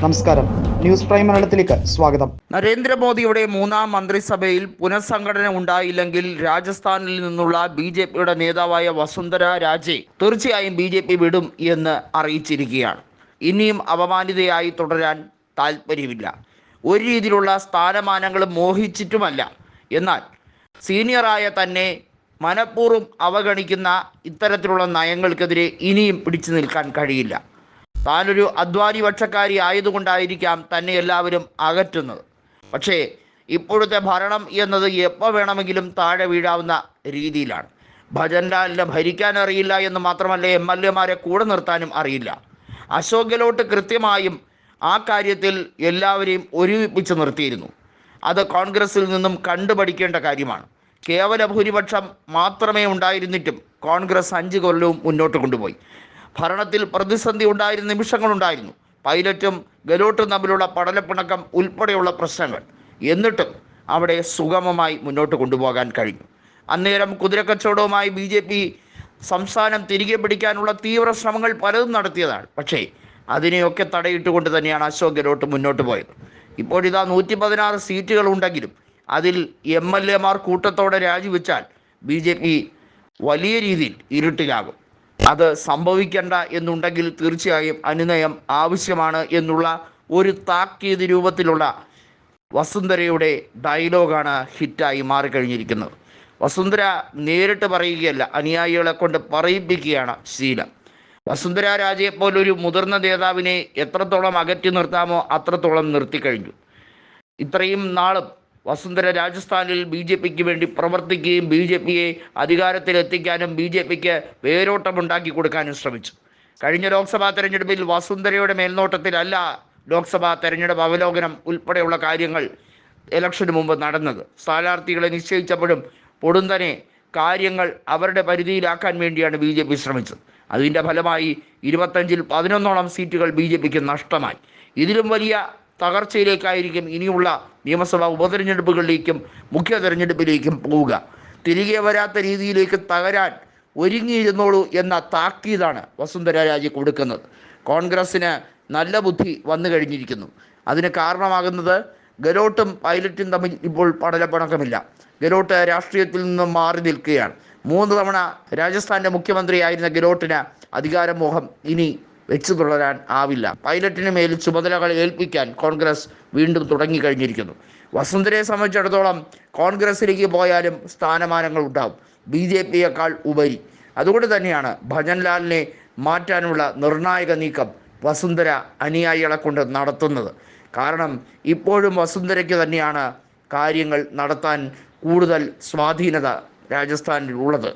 നമസ്കാരം. News prime മലയാളത്തിലേക്ക് സ്വാഗതം. നരേന്ദ്രമോദിയുടെ മൂന്നാം മന്ത്രിസഭയിൽ പുനഃസംഘടന ഉണ്ടായില്ലെങ്കിൽ രാജസ്ഥാനിൽ നിന്നുള്ള ബി ജെ പിയുടെ നേതാവായ വസുന്ധര രാജെ തീർച്ചയായും ബി ജെ പി വിടും എന്ന് അറിയിച്ചിരിക്കുകയാണ്. ഇനിയും അപമാനിതയായി തുടരാൻ താല്പര്യമില്ല ഒരു രീതിയിലുള്ള സ്ഥാനമാനങ്ങളും മോഹിച്ചിട്ടുമല്ല. എന്നാൽ സീനിയറായ തന്നെ മനഃപൂർവം അവഗണിക്കുന്ന ഇത്തരത്തിലുള്ള നയങ്ങൾക്കെതിരെ ഇനിയും പിടിച്ചു നിൽക്കാൻ കഴിയില്ല. താനൊരു അധ്വാനി പക്ഷക്കാരി ആയതുകൊണ്ടായിരിക്കാം തന്നെ എല്ലാവരും അകറ്റുന്നത്. പക്ഷേ ഇപ്പോഴത്തെ ഭരണം എന്നത് എപ്പോൾ വേണമെങ്കിലും താഴെ വീഴാവുന്ന രീതിയിലാണ്. ഭജൻലാലിനെ ഭരിക്കാൻ അറിയില്ല എന്ന് മാത്രമല്ല എം എൽ എമാരെ കൂടെ നിർത്താനും അറിയില്ല. അശോക് ഗെലോട്ട് കൃത്യമായും ആ കാര്യത്തിൽ എല്ലാവരെയും ഒരുമിപ്പിച്ച് നിർത്തിയിരുന്നു. അത് കോൺഗ്രസിൽ നിന്നും കണ്ടുപഠിക്കേണ്ട കാര്യമാണ്. കേവല ഭൂരിപക്ഷം മാത്രമേ ഉണ്ടായിരുന്നിട്ടും കോൺഗ്രസ് അഞ്ച് കൊല്ലവും മുന്നോട്ട് കൊണ്ടുപോയി. ഭരണത്തിൽ പ്രതിസന്ധി ഉണ്ടായിരുന്ന നിമിഷങ്ങളുണ്ടായിരുന്നു. പൈലറ്റും ഗലോട്ടും തമ്മിലുള്ള പടലപ്പിണക്കം ഉൾപ്പെടെയുള്ള പ്രശ്നങ്ങൾ. എന്നിട്ടും അവിടെ സുഗമമായി മുന്നോട്ട് കൊണ്ടുപോകാൻ കഴിഞ്ഞു. അന്നേരം കുതിരക്കച്ചവടവുമായി ബി ജെ പി സംസ്ഥാനം തിരികെ പിടിക്കാനുള്ള തീവ്ര ശ്രമങ്ങൾ പലതും നടത്തിയതാണ്. പക്ഷേ അതിനെയൊക്കെ തടയിട്ടുകൊണ്ട് തന്നെയാണ് അശോക് ഗെലോട്ട് മുന്നോട്ട് പോയത്. ഇപ്പോഴിതാ നൂറ്റി പതിനാറ് സീറ്റുകൾ ഉണ്ടെങ്കിലും അതിൽ എം എൽ എമാർ കൂട്ടത്തോടെ രാജിവെച്ചാൽ ബി ജെ പി വലിയ രീതിയിൽ ഇരുട്ടിലാകും. അത് സംഭവിക്കേണ്ട എന്നുണ്ടെങ്കിൽ തീർച്ചയായും അനുനയം ആവശ്യമാണ് എന്നുള്ള ഒരു താക്കീത് രൂപത്തിലുള്ള വസുന്ധരയുടെ ഡയലോഗാണ് ഹിറ്റായി മാറിക്കഴിഞ്ഞിരിക്കുന്നത്. വസുന്ധര നേരിട്ട് പറയുകയല്ല അനുയായികളെ കൊണ്ട് പറയിപ്പിക്കുകയാണ് ശീലം. വസുന്ധര രാജയെ പോലൊരു മുതിർന്ന നേതാവിനെ എത്രത്തോളം അകറ്റി നിർത്താമോ അത്രത്തോളം നിർത്തിക്കഴിഞ്ഞു ഇത്രയും നാളും വസുന്ധര രാജസ്ഥാനിൽ ബി ജെ പിക്ക് വേണ്ടി പ്രവർത്തിക്കുകയും ബി ജെ പിയെ അധികാരത്തിലെത്തിക്കാനും ബി ജെ പിക്ക് വേരോട്ടമുണ്ടാക്കി കൊടുക്കാനും ശ്രമിച്ചു. കഴിഞ്ഞ ലോക്സഭാ തെരഞ്ഞെടുപ്പിൽ വസുന്ധരയുടെ മേൽനോട്ടത്തിലല്ല ലോക്സഭാ തെരഞ്ഞെടുപ്പ് അവലോകനം ഉൾപ്പെടെയുള്ള കാര്യങ്ങൾ ഇലക്ഷന് മുമ്പ് നടന്നത്. സ്ഥാനാർത്ഥികളെ നിശ്ചയിച്ചപ്പോഴും പൊടുന്തനെ കാര്യങ്ങൾ അവരുടെ പരിധിയിലാക്കാൻ വേണ്ടിയാണ് ബി ജെ പി ശ്രമിച്ചത്. അതിന്റെ ഫലമായി ഇരുപത്തഞ്ചിൽ പതിനൊന്നോളം സീറ്റുകൾ ബി ജെ പിക്ക് നഷ്ടമായി. ഇതിലും വലിയ തകർച്ചയിലേക്കായിരിക്കും ഇനിയുള്ള നിയമസഭാ ഉപതെരഞ്ഞെടുപ്പുകളിലേക്കും മുഖ്യ തെരഞ്ഞെടുപ്പിലേക്കും പോവുക. തിരികെ വരാത്ത രീതിയിലേക്ക് തകരാൻ ഒരുങ്ങിയിരുന്നോളൂ എന്ന താക്കീതാണ് വസുന്ധര രാജെ കൊടുക്കുന്നത്. കോൺഗ്രസ്സിന് നല്ല ബുദ്ധി വന്നു കഴിഞ്ഞിരിക്കുന്നു. അതിന് കാരണമാകുന്നത് ഗലോട്ടും പൈലറ്റും തമ്മിൽ ഇപ്പോൾ പടലപ്പണക്കമില്ല ഗലോട്ട് രാഷ്ട്രീയത്തിൽ നിന്നും മാറി നിൽക്കുകയാണ്. മൂന്ന് തവണ രാജസ്ഥാന്റെ മുഖ്യമന്ത്രിയായിരുന്ന ഗലോട്ടിന് അധികാരമോഹം ഇനി വെച്ചു തുടരാൻ ആവില്ല. പൈലറ്റിന് മേൽ ചുമതലകൾ ഏൽപ്പിക്കാൻ കോൺഗ്രസ് വീണ്ടും തുടങ്ങിക്കഴിഞ്ഞിരിക്കുന്നു. വസുന്ധരയെ സംബന്ധിച്ചിടത്തോളം കോൺഗ്രസിലേക്ക് പോയാലും സ്ഥാനമാനങ്ങൾ ഉണ്ടാവും. ബി ജെ പിയേക്കാൾ ഉപരി. അതുകൊണ്ട് തന്നെയാണ് ഭജൻലാലിനെ മാറ്റാനുള്ള നിർണായക നീക്കം വസുന്ധര അനുയായികളെ കൊണ്ട് നടത്തുന്നത്. കാരണം ഇപ്പോഴും വസുന്ധരയ്ക്ക് തന്നെയാണ് കാര്യങ്ങൾ നടത്താൻ കൂടുതൽ സ്വാധീനത രാജസ്ഥാനിൽ ഉള്ളത്